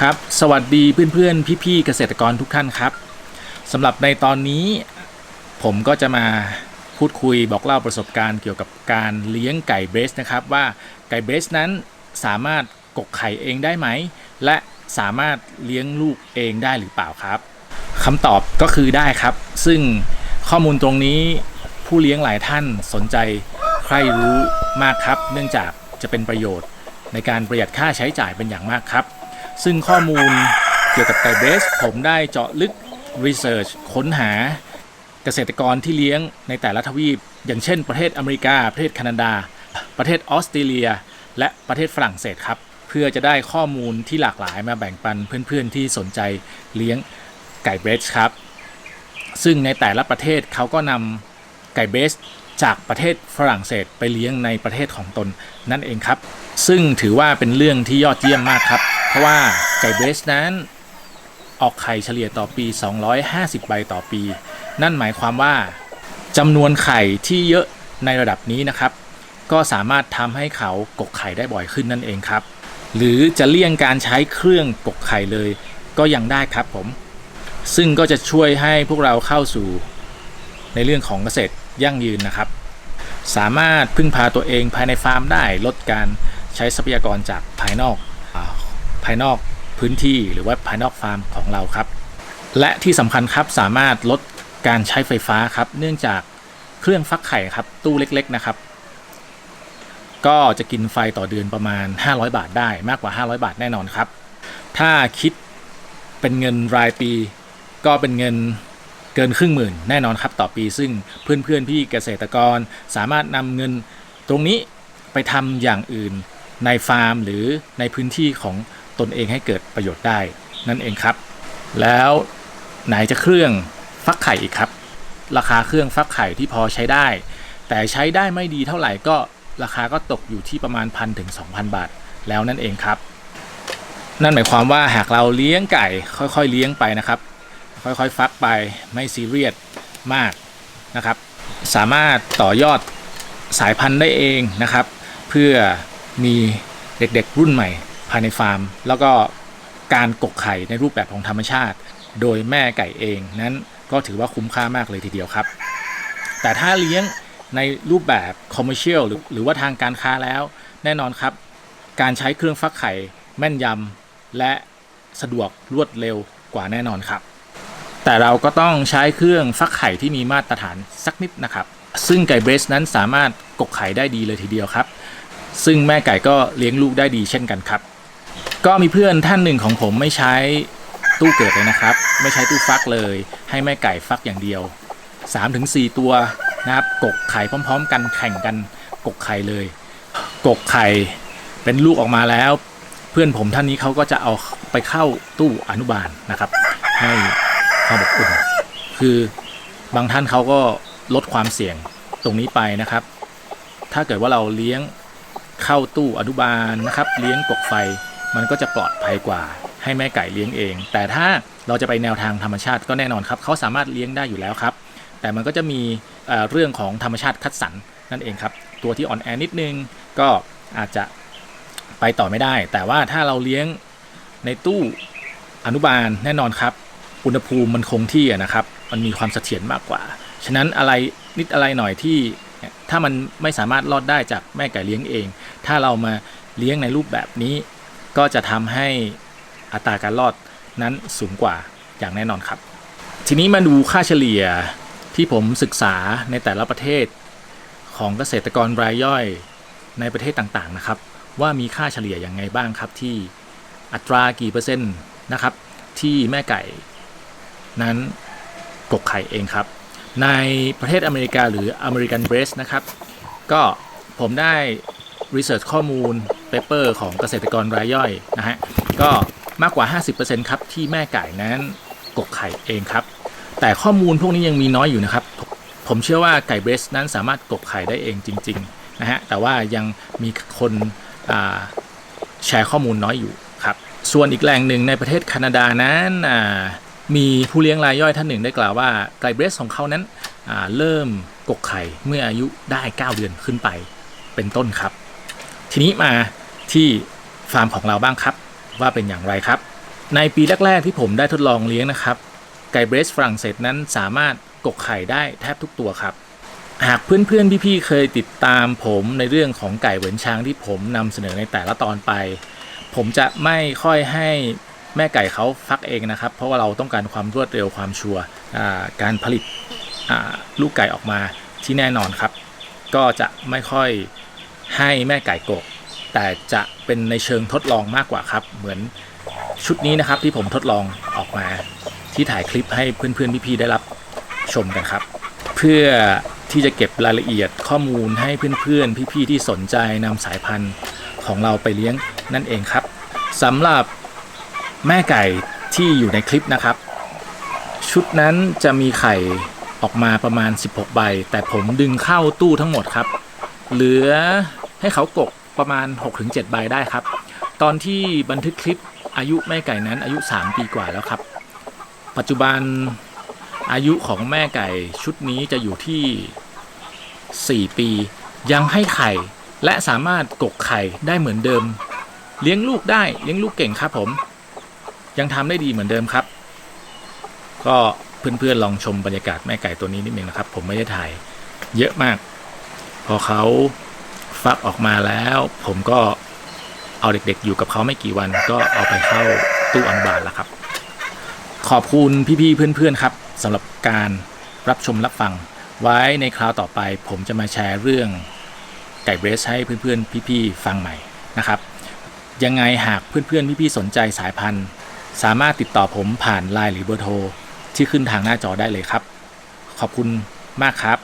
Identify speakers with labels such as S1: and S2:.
S1: ครับ สวัสดีเพื่อนๆ พี่ๆ เกษตรกรทุกท่านครับสำหรับในตอนนี้ ผมก็จะมาพูดคุยบอกเล่าประสบการณ์เกี่ยวกับการเลี้ยงไก่เบสนะครับ ว่าไก่เบสนั้นสามารถกกไข่เองได้ไหม และสามารถเลี้ยงลูกเองได้หรือเปล่าครับคำตอบก็คือได้ครับ ซึ่งข้อมูลตรงนี้ผู้เลี้ยงหลายท่านสนใจใครรู้มากครับ เนื่องจากจะเป็นประโยชน์ในการประหยัดค่าใช้จ่ายเป็นอย่างมากครับ ซึ่งข้อมูลเกี่ยวกับไก่เบส ผมได้เจาะลึกรีเสิร์ชค้นหาเกษตรกรที่เลี้ยงในแต่ละทวีป อย่างเช่น ประเทศอเมริกา ประเทศแคนาดา ประเทศออสเตรเลีย และประเทศฝรั่งเศสครับ เพื่อจะได้ข้อมูลที่หลากหลายมาแบ่งปันเพื่อนๆที่สนใจเลี้ยงไก่เบสครับ ซึ่งในแต่ละประเทศเขาก็นำไก่เบส จากประเทศฝรั่งเศสไปเลี้ยงในประเทศของตนนั่นเองครับ ซึ่งถือว่าเป็นเรื่องที่ยอดเยี่ยมมากครับ เพราะว่าไก่เบสนั้น ออกไข่เฉลี่ยต่อปี 250 ใบต่อปี นั่นหมายความว่าจำนวนไข่ที่เยอะในระดับนี้นะครับ ก็สามารถทำให้เขากกไข่ได้บ่อยขึ้นนั่นเองครับ หรือจะเลี่ยงการใช้เครื่องกกไข่เลย ก็ยังได้ครับผม ซึ่งก็จะช่วยให้พวกเราเข้าสู่ในเรื่องของเกษตร ยั่งยืนนะครับ สามารถพึ่งพาตัวเองภายในฟาร์มได้ลดการใช้ทรัพยากรจากภายนอกภายนอกพื้นที่หรือว่าภายนอกฟาร์มของเราครับ และที่สำคัญครับสามารถลดการใช้ไฟฟ้าครับ เนื่องจากเครื่องฟักไข่ครับตู้เล็ก ๆ นะครับ ก็จะกินไฟต่อเดือนประมาณ 500 บาทได้มากกว่า 500 บาทแน่นอนครับ ถ้าคิดเป็นเงินรายปี ก็เป็นเงิน เกินครึ่งหมื่นแน่นอนครับต่อปี ซึ่งเพื่อนๆพี่เกษตรกรสามารถนำเงินตรงนี้ไปทำอย่างอื่นในฟาร์มหรือในพื้นที่ของตนเองให้เกิดประโยชน์ได้ นั่นเองครับ แล้วไหนจะเครื่องฟักไข่อีกครับ ราคาเครื่องฟักไข่ที่พอใช้ได้ แต่ใช้ได้ไม่ดีเท่าไหร่ก็ราคาก็ตกอยู่ที่ประมาณพันถึง 2,000 บาท แล้วนั่นเองครับ นั่นหมายความว่าหากเราเลี้ยงไก่ค่อยๆ เลี้ยงไปนะครับ ค่อยๆ ฟักไปไม่ซีเรียสมากนะครับ สามารถต่อยอดสายพันธุ์ได้เองนะครับ เพื่อมีเด็กๆรุ่นใหม่ภายในฟาร์ม แล้วก็การกกไข่ในรูปแบบของธรรมชาติ โดยแม่ไก่เองนั้นก็ถือว่าคุ้มค่ามากเลยทีเดียวครับ แต่ถ้าเลี้ยงในรูปแบบคอมเมอร์เชียลหรือหรือว่าทางการค้าแล้ว แน่นอนครับ การใช้เครื่องฟักไข่แม่นยำและสะดวกรวดเร็วกว่าแน่นอนครับ แต่เราก็ต้องใช้เครื่องฟักไข่ที่มีมาตรฐานสักนิดนะครับ ซึ่งไก่เบรสนั้นสามารถกกไข่ได้ดีเลยทีเดียวครับ ซึ่งแม่ไก่ก็เลี้ยงลูกได้ดีเช่นกันครับ ก็มีเพื่อนท่านหนึ่งของผมไม่ใช้ตู้เกิดเลยนะครับ ไม่ใช้ตู้ฟักเลย ให้แม่ไก่ฟักอย่างเดียว 3-4 ตัวนะครับกกไข่พร้อม ๆ กันแข่งกันกกไข่เลย กกไข่เป็นลูกออกมาแล้ว เพื่อนผมท่านนี้เขาก็จะเอาไปเข้าตู้อนุบาลนะครับ ให้ ความอบอุ่น คือบางท่านเขาก็ลดความเสี่ยงตรงนี้ไปนะครับ ถ้าเกิดว่าเราเลี้ยงเข้าตู้อนุบาลนะครับ เลี้ยงกกไฟมันก็จะปลอดภัยกว่า ให้แม่ไก่เลี้ยงเอง แต่ถ้าเราจะไปแนวทางธรรมชาติก็แน่นอนครับเขาสามารถเลี้ยงได้อยู่แล้วครับ แต่มันก็จะมีเอ่อเรื่องของธรรมชาติคัดสรรนั่นเองครับ ตัวที่อ่อนแอนิดนึงก็อาจจะไปต่อไม่ได้ แต่ว่าถ้าเราเลี้ยงในตู้อนุบาลแน่นอนครับ อุณหภูมิมันคงที่นะครับ มันมีความเสถียรมากกว่า ฉะนั้นอะไรนิดอะไรหน่อยที่ถ้ามันไม่สามารถรอดได้จากแม่ไก่เลี้ยงเอง ถ้าเรามาเลี้ยงในรูปแบบนี้ ก็จะทำให้อัตราการรอดนั้นสูงกว่าอย่างแน่นอนครับ ทีนี้มาดูค่าเฉลี่ยที่ผมศึกษาในแต่ละประเทศของเกษตรกรรายย่อยในประเทศต่างๆนะครับ ว่ามีค่าเฉลี่ยอยังไงบ้างครับที่อัตรากี่เปอร์เซ็นต์นะครับ ที่แม่ไก่ นั้นกกไข่เองครับ ในประเทศอเมริกาหรืออเมริกันเบรสนะครับ ก็ผมได้รีเสิร์ชข้อมูลเปเปอร์ของเกษตรกรรายย่อยนะฮะ ก็มากกว่า 50%ครับ ที่แม่ไก่นั้นกกไข่เองครับ แต่ข้อมูลพวกนี้ยังมีน้อยอยู่นะครับ ผมเชื่อว่าไก่เบรสนั้นสามารถกกไข่ได้เองจริงๆนะฮะ แต่ว่ายังมีคนแชร์ข้อมูลน้อยอยู่ครับ ส่วนอีกแหล่งหนึ่งในประเทศแคนาดานั้นอ่า มีผู้เลี้ยงรายย่อยท่านหนึ่งได้กล่าวว่าไก่เบรสของเขานั้นเริ่มกกไข่เมื่ออายุได้ 9 เดือนขึ้นไปเป็นต้นครับ ทีนี้มาที่ฟาร์มของเราบ้างครับ ว่าเป็นอย่างไรครับ ในปีแรก ๆ ที่ผมได้ทดลองเลี้ยงนะครับ ไก่เบรสฝรั่งเศสนั้นสามารถกกไข่ได้แทบทุกตัวครับ หากเพื่อนๆพี่ๆเคยติดตามผมในเรื่องของไก่เหวินช้างที่ผมนำเสนอในแต่ละตอนไป ผมจะไม่ค่อยให้ แม่ไก่เขาฟักเองนะครับ เพราะว่าเราต้องการความรวดเร็วความชัวร์การผลิตลูกไก่ออกมาที่แน่นอนครับ ก็จะไม่ค่อยให้แม่ไก่กก แต่จะเป็นในเชิงทดลองมากกว่าครับ เหมือนชุดนี้นะครับที่ผมทดลองออกมาที่ถ่ายคลิปให้เพื่อนๆพี่ๆได้รับชมกันครับ เพื่อที่จะเก็บรายละเอียดข้อมูลให้เพื่อนๆ พี่ๆที่สนใจนำสายพันธุ์ของเราไปเลี้ยงนั่นเองครับสำหรับ แม่ไก่ที่อยู่ในคลิปนะครับ ชุดนั้นจะมีไข่ออกมาประมาณ 16 ใบ แต่ผมดึงเข้าตู้ทั้งหมดครับ เหลือให้เขากกประมาณ 6-7 ใบได้ครับ ตอนที่บันทึกคลิปอายุแม่ไก่นั้นอายุ 3 ปีกว่าแล้วครับ ปัจจุบันอายุของแม่ไก่ชุดนี้จะอยู่ที่ 4 ปี ยังให้ไข่และสามารถกกไข่ได้เหมือนเดิม เลี้ยงลูกได้เลี้ยงลูกเก่งครับผม ยังทำได้ดีเหมือนเดิมครับ ก็เพื่อนๆลองชมบรรยากาศแม่ไก่ตัวนี้นิดนึงนะครับ ผมไม่ได้ถ่ายเยอะมาก พอเขาฟักออกมาแล้ว ผมก็เอาเด็กๆ อยู่กับเขาไม่กี่วัน ก็เอาไปเข้าตู้อนุบาลแล้วครับ ขอบคุณพี่ๆเพื่อนๆครับสำหรับการรับชมรับฟัง ไว้ในคราวต่อไป ผมจะมาแชร์เรื่องไก่เบรสให้เพื่อนๆ พี่ๆฟังใหม่นะครับ ยังไงหากเพื่อนๆ พี่ๆสนใจสายพันธุ์ สามารถติดต่อผมผ่านไลน์หรือเบอร์โทรที่ขึ้นทางหน้าจอได้เลยครับ ขอบคุณมากครับ